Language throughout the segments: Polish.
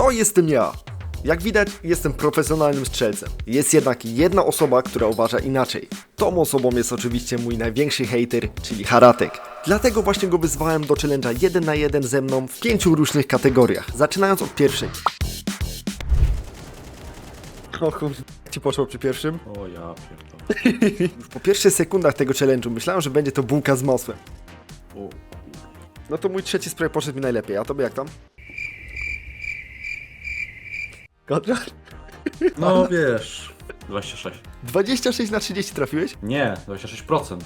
To jestem ja. Jak widać, jestem profesjonalnym strzelcem. Jest jednak jedna osoba, która uważa inaczej. Tą osobą jest oczywiście mój największy hater, czyli Haratek. Dlatego właśnie go wyzwałem do challenge'a 1 na 1 ze mną w pięciu różnych kategoriach, zaczynając od pierwszej. O kurde, jak ci poszło przy pierwszym? O ja pierdolę. Już po pierwszych sekundach tego challenge'u myślałem, że będzie to bułka z masłem. O. No to mój trzeci spray poszedł mi najlepiej, a tobie jak tam? Konrad? No wiesz. 26. 26 na 30 trafiłeś? Nie, 26%.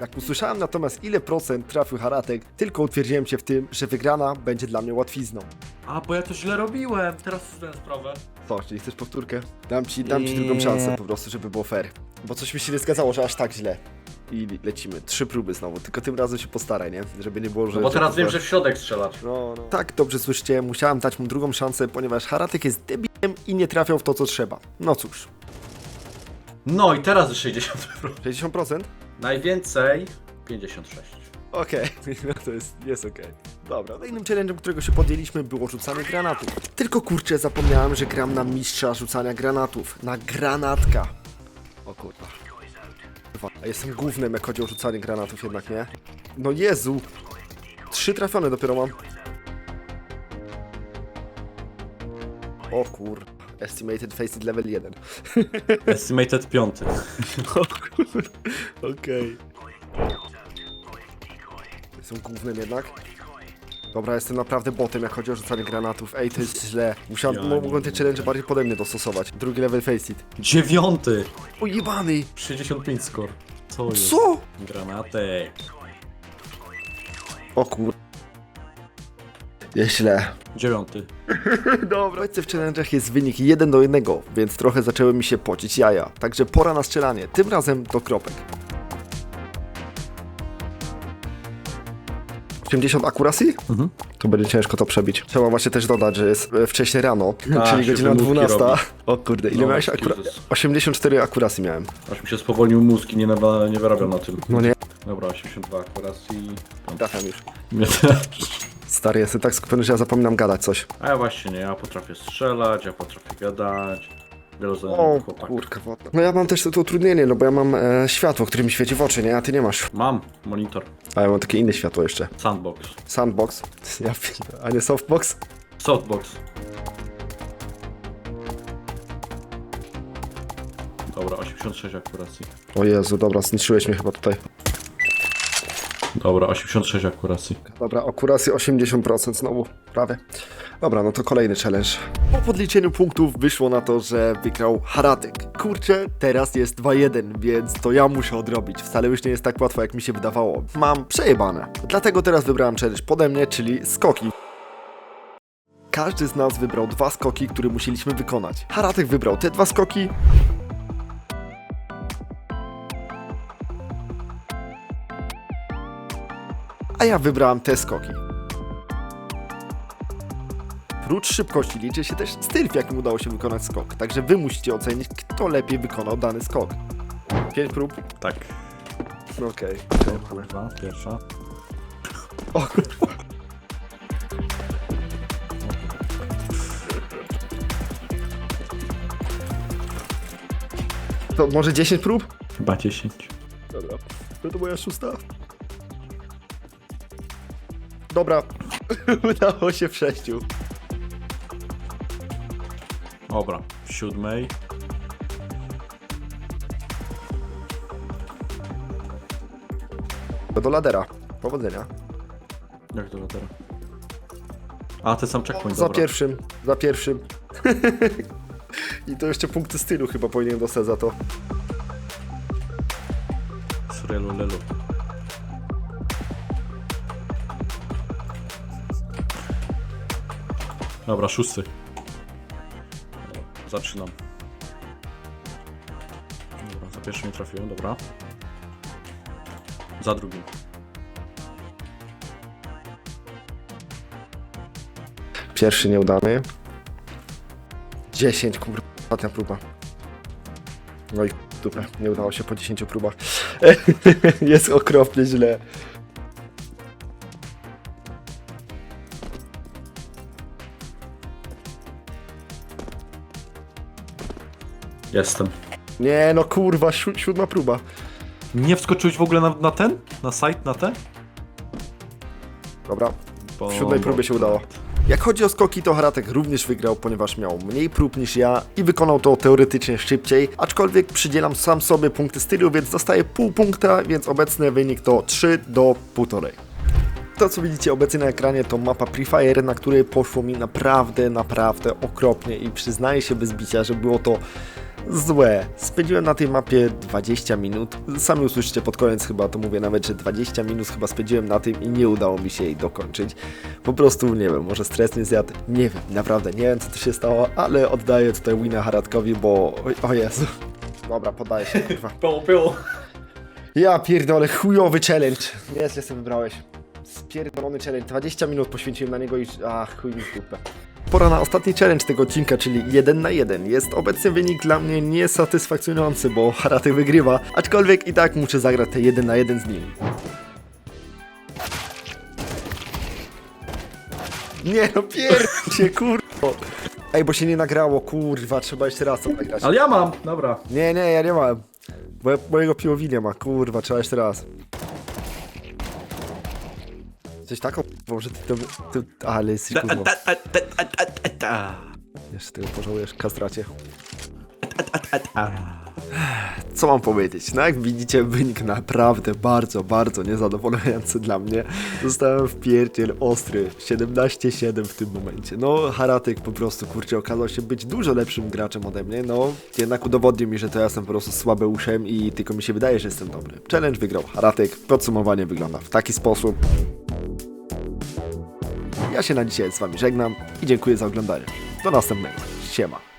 Jak usłyszałem natomiast ile procent trafił Haratek, tylko utwierdziłem się w tym, że wygrana będzie dla mnie łatwizną. A, bo ja to źle robiłem. Teraz zdałem sprawę. Co, czyli chcesz powtórkę? Dam ci, dam ci drugą szansę po prostu, żeby było fair. Bo coś mi się nie zgadzało, że aż tak źle. I lecimy. Trzy próby znowu, tylko tym razem się postaraj, nie? Żeby nie było, że... No bo teraz wiem, że w środek strzelać. No, no. Tak, dobrze słyszycie, musiałem dać mu drugą szansę, ponieważ Haratek jest debilem i nie trafiał w to, co trzeba. No cóż, No i teraz 60. 60%? Najwięcej 56. Okej, no to jest, jest okej. Dobra, kolejnym challenge'em, którego się podjęliśmy było rzucanie granatów. Tylko kurczę, zapomniałem, że gram na mistrza rzucania granatów. Na granatka. O kurwa. A jestem głównym, jak chodzi o rzucanie granatów jednak, nie? No Jezu! Trzy trafione dopiero mam. O kur... Estimated Faced Level 1. Estimated 5. O kur... Okej. Jestem głównym jednak. Dobra, jestem naprawdę botem, jak chodzi o rzucanie granatów. Ej, to jest źle. Musiałem, Ja nie mogłem te challenge bardziej pode mnie dostosować. Drugi level face it. Dziewiąty. O jebany! 65 score. Co jest? Co? Granaty. O kur... Jest źle. Dziewiąty. Dobra. W challenge'ach jest wynik 1 do 1, więc trochę zaczęły mi się pocić jaja. Także pora na strzelanie, tym razem do kropek. 80 akuracji? Mhm. To będzie ciężko to przebić. Trzeba właśnie też dodać, że jest e, wcześnie rano, A, czyli się godzina wymówki 12. robi. O kurde, ile No, miałeś akura... Jesus. 84 akuracji miałem. Aż mi się spowolnił mózg i nie, nawa- nie wyrabiał na tym. No nie, Dobra, 82 akuracji. trafiam już. Mnie też. Stary, jestem tak skupiony, że ja zapominam gadać coś. A ja właśnie nie, ja potrafię strzelać, ja potrafię gadać. O Wielozadany chłopak. kurka wodna. No ja mam też to, utrudnienie, no bo ja mam e, światło, które mi świeci w oczy, nie? A ty nie masz. Mam monitor. A ja mam takie inne światło jeszcze. Sandbox. Sandbox. Ja. A nie softbox? Softbox. Dobra, 86 akuracji. O Jezu, dobra, zniszczyłeś mnie chyba tutaj. Dobra, 86 akuracji. Dobra, akurację 80% znowu, prawie. Dobra, no to kolejny challenge. Po podliczeniu punktów wyszło na to, że wygrał Haratek. Kurczę, teraz jest 2-1, więc to ja muszę odrobić. Wcale już nie jest tak łatwo, jak mi się wydawało. Mam przejebane. Dlatego teraz wybrałem challenge pode mnie, czyli skoki. Każdy z nas wybrał dwa skoki, które musieliśmy wykonać. Haratek wybrał te dwa skoki, a ja wybrałem te skoki. Prócz szybkości liczy się też styl, w jakim udało się wykonać skok, także wy musicie ocenić, kto lepiej wykonał dany skok. Pięć prób? Tak. Okej. Kurwa, pierwsza. O kurwa. To może 10 prób? Chyba 10. Dobra. No to moja szósta. Dobra. Udało się w sześciu. Dobra, w siódmej. Do ladera. Powodzenia. Jak to teraz? A, ten sam checkpoint, Za dobra. pierwszym, za pierwszym. I to jeszcze punkty stylu chyba powinien dostać za to. Surelu lelu. Dobra, szósty. Zaczynam. Dobra, za pierwszym nie trafiłem, dobra. Za drugim. Pierwszy nieudany. 10, kurwa, ostatnia próba. No i dupę, nie udało się po 10 próbach. Jest okropnie źle. Jestem. Nie no kurwa, si- siódma próba. Nie wskoczyłeś w ogóle na, na ten? Na site, na ten? Dobra, Bo- w siódmej próbie się udało. Jak chodzi o skoki, to Haratek również wygrał, ponieważ miał mniej prób niż ja i wykonał to teoretycznie szybciej, aczkolwiek przydzielam sam sobie punkty stylu, więc dostaję pół punkta, więc obecny wynik to 3 do 1,5. To co widzicie obecnie na ekranie to mapa Free Fire, na której poszło mi naprawdę, naprawdę okropnie i przyznaję się bez bicia, że było to złe. Spędziłem na tej mapie 20 minut. Sami usłyszycie pod koniec chyba, to mówię nawet, że 20 minut chyba spędziłem na tym i nie udało mi się jej dokończyć. Po prostu nie wiem, może stres mnie zjadł, nie wiem, naprawdę nie wiem co tu się stało, ale oddaję tutaj wina Haradkowi, bo o, Jezu. Dobra, poddaję się, kurwa. Pią. Ja pierdolę, chujowy challenge. Nieźle sobie wybrałeś. Spierdolony challenge. 20 minut poświęciłem na niego i... Ach, chuj mi w dupę. Pora na ostatni challenge tego odcinka, czyli 1 na 1. Jest obecny wynik dla mnie niesatysfakcjonujący, bo Haraty wygrywa, aczkolwiek i tak muszę zagrać te 1 na 1 z nim. Nie no, pierdźcie, kurwa. Ej, bo się nie nagrało, kurwa, trzeba jeszcze raz to nagrać. Ale ja mam, dobra. Nie, nie, ja nie mam. Bo mojego piłowi nie ma, kurwa, trzeba jeszcze raz. Coś taką, że ty to... Ty, ale jesteś kurwa. Jeszcze tego pożałujesz, kastracie. Co mam powiedzieć? No jak widzicie, wynik naprawdę bardzo, bardzo niezadowalający dla mnie. Zostałem w pierdziel ostry, 17-7 w tym momencie. No, Haratek po prostu, kurczę, okazał się być dużo lepszym graczem ode mnie, no. Jednak udowodnił mi, że to ja jestem po prostu słabeuszem i tylko mi się wydaje, że jestem dobry. Challenge wygrał Haratek, podsumowanie wygląda w taki sposób. Ja się na dzisiaj z wami żegnam i dziękuję za oglądanie. Do następnego. Siema.